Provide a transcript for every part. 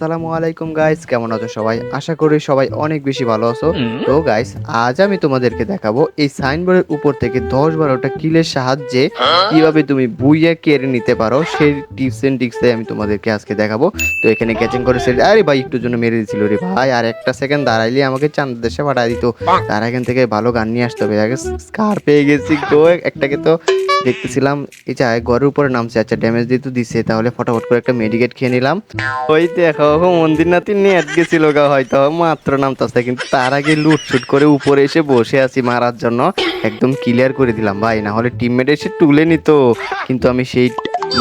আসসালামু আলাইকুম গাইস কেমন আছো সবাই? আশা করি সবাই অনেক বেশি ভালো আছো। তো গাইস আজ আমি তোমাদেরকে দেখাবো এই সাইনবোর্ডের উপর থেকে দশ বারোটা কিলের সাহায্যে কীভাবে তুমি বুইয়া কেড়ে নিতে পারো। সেই টিপস এন্ড ট্রিক্সে আমি তোমাদেরকে আজকে দেখাবো। তো এখানে ক্যাচিং করে সেট আরে ভাই একটু জন্য মেরে দিছিল রে ভাই। আর একটা সেকেন্ড দাঁড়াইলে আমাকে চাঁদ দেশে পাঠাই দিত। তার এখান থেকে ভালো গান নিয়ে আসতে হবে। আগে স্কার পেয়ে গেছি গো। একটাকে তো দেখতেছিলাম, এই যে ঘরের উপরে নামছে আচ্ছা ড্যামেজ দিয়ে তো দিছে, তাহলে ফটাফট করে একটা মেডিকেট খেয়ে নিলাম। ওই দেখো মন্দির নাতি নেট গেছিল গা, হয়তো মাত্র নামতাছে, কিন্তু তার আগে লুটছুট করে উপরে এসে বসে আছি মারার জন্য। একদম ক্লিয়ার করে দিলাম, ভাই না হলে টিমমেট এসে তুলে নিত। কিন্তু আমি সেই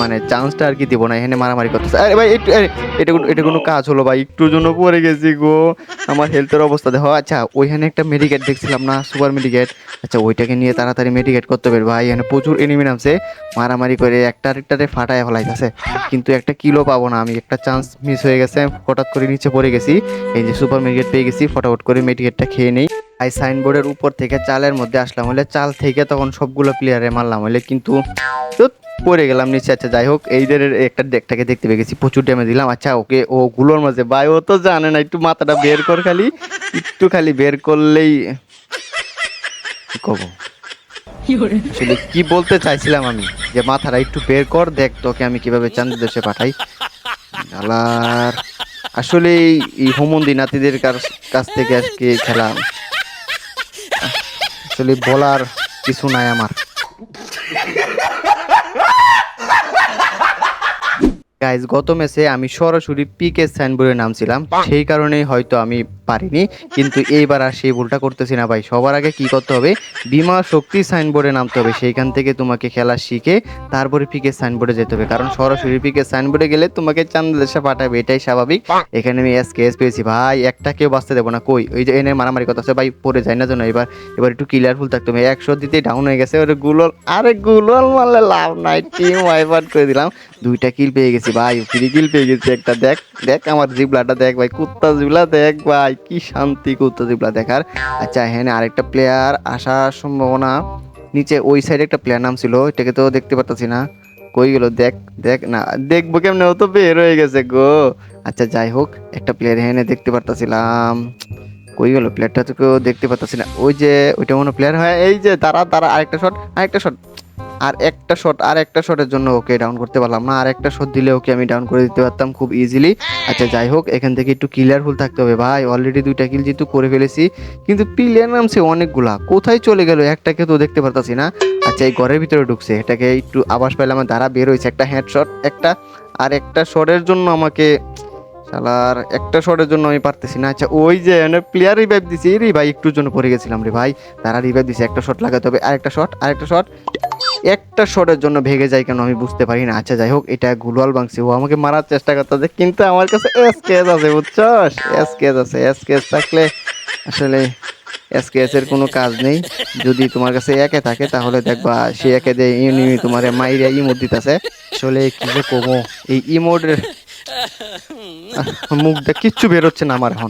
মানে চান্সটা আর কি দিব না, এখানে মারামারি করতেছে। আরে ভাই, একটু এটা এটা কোনো কাজ হলো ভাই একটুর জন্য পড়ে গেছি গো। আমার হেলথের অবস্থা দেখো আচ্ছা ওইখানে একটা মেডিকেট দেখছিলাম না সুপার মেডিকেট আচ্ছা ওইটাকে নিয়ে তাড়াতাড়ি মেডিকেট করতে পারবে ভাই, এখানে প্রচুর এনিমি নামছে। মারামারি করে একটা আরেকটারে ফাটায় ফেলাইতেছে। কিন্তু একটা কিলো পাবো না আমি, একটা চান্স মিস হয়ে গেছে, হঠাৎ করে নিচে পড়ে গেছি। এই যে সুপার মেডিকেট পেয়ে গেছি, ফটাফট করে মেডিকেটটা খেয়ে নেই। আই সাইনবোর্ডের উপর থেকে চালের মধ্যে আসলাম। হলে চাল থেকে তখন সবগুলো প্লেয়ারে মারলাম। হলে কিন্তু পড়ে গেলাম নিচে। আচ্ছা যাই হোক, এইদের একটা ডেকটাকে দেখতে পেয়ে গেছি। প্রচুর ড্যামেজ দিলাম। আচ্ছা ওকে, ও গুলোর মাঝে, ভাই, ও তো জানে না, একটু মাথাটা বের কর খালি। একটু খালি বের করলেই কব কি বলতে চাইছিলাম আমি? যে মাথাটা একটু বের কর, দেখ তোকে আমি কীভাবে চান্দ দেশে পাঠাই। আসলে এই- হোমন্দি নাতিদের কাছ থেকে আজকে খেলা আসলে বলার কিছু নাই আমার। গাইজ গত ম্যাচে আমি সরাসরি পিকে সাইনবোর্ডে নামছিলাম সেই কারণেই হয়তো আমি পারিনি, কিন্তু এইবার আর সেই ভুলটা করতেছি না ভাই। সবার আগে কি করতে হবে? বিমা শক্তি সাইনবোর্ডে নামতে হবে। সেইখান থেকে তোমাকে খেলা শিখে তারপরে পিকে সাইনবোর্ডে যেতে হবে। কারণ সরাসরি পিকে সাইনবোর্ডে গেলে তোমাকে চান্দ দেশে পাঠাবে। এটাই স্বাভাবিক। এখানে আমি এস কেস পেয়েছি। ভাই, একটা কেউ বাঁচতে দেবো না। কই? ওই যে এনে মারামারি কথা আছে ভাই, পড়ে যায় না যেন এবার। এবার একটু ক্লিয়ারফুল থাকতে হবে। একশো দিতে ডাউন হয়ে গেছে। ওরে গুলোল, আরে গুলোল মারলে লাভ নাই। টিম ওয়াইপার করে দিলাম। দুইটা কিল পেয়ে গেছি। ভাই ফ্রি কিল পেয়ে গেছি একটা। দেখ দেখ আমার জিবলাটা। দেখ ভাই কুত্তা জিবলা। দেখ ভাই কি শান্তি কুত্তা জিবলা দেখার। আচ্ছা হ্যাঁ আরেকটা প্লেয়ার আসার সম্ভাবনা। নিচে ওই সাইডে একটা প্লেয়ার নাম ছিল, এটাকে তো দেখতে পারতাছি না। কই গেল? দেখ দেখ না, দেখব কেমনে? ও তো বের হয়ে গেছে গো। আচ্ছা যাই হোক, একটা প্লেয়ার এখানে দেখতে পারতাছিলাম। কই গেল? প্লেয়ারটা তো কেউ দেখতে পারতাছি না। ওই যে, ওইটা মনে প্লেয়ার হয়? এই যে তারা তারা আরেকটা শট আরেকটা শট আর একটা শট আর একটা শটের জন্য ওকে ডাউন করতে পারলাম না। আর একটা শট দিলে ওকে আমি ডাউন করে দিতে পারতাম খুব ইজিলি আচ্ছা যাই হোক, এখান থেকে একটু ক্লিয়ারফুল থাকতে হবে। ভাই অলরেডি দুইটা কিল যেহেতু করে ফেলেছি, কিন্তু প্লেয়ার নামছে অনেকগুলা। কোথায় চলে গেল? একটাকে তো দেখতে পারতাছি না। আচ্ছা এই ঘরের ভিতরে ঢুকছে। এটাকে একটু আবাস পাইলে আমার দ্বারা বের হয়েছে। একটা হেডশট একটা, আর একটা শটের জন্য আমাকে শালার, একটা শটের জন্য আমি পারতেছি না। আচ্ছা ওই যে মানে প্লেয়ার রিভাইভ দিছি রে ভাই একটুর জন্য পড়ে গেছিলাম রে ভাই। তারা রিভাইভ দিছে, একটা শট লাগাতে হবে, আরেকটা শট আরেকটা শট একটা শটের জন্য ভেগে যায় কেন আমি বুঝতে পারি না। আচ্ছা যাই হোক, এটা গুলওয়াল বাংছে ও আমাকে মারার চেষ্টা করতেছে, কিন্তু আমার কাছে এস কেস আছে, বুঝছস? এস কেস আছে এস কেস থাকলে আসলে এস কেস এর কোনো কাজ নেই। যদি তোমার কাছে একে থাকে, তাহলে দেখবা সে একে দিয়ে ইউনি তোমার মাইরিয়া ইমোট দিতেছে। আসলে কি যে কমো, এই ইমোটের মুখটা কিচ্ছু বেরোচ্ছে না আমার এখন।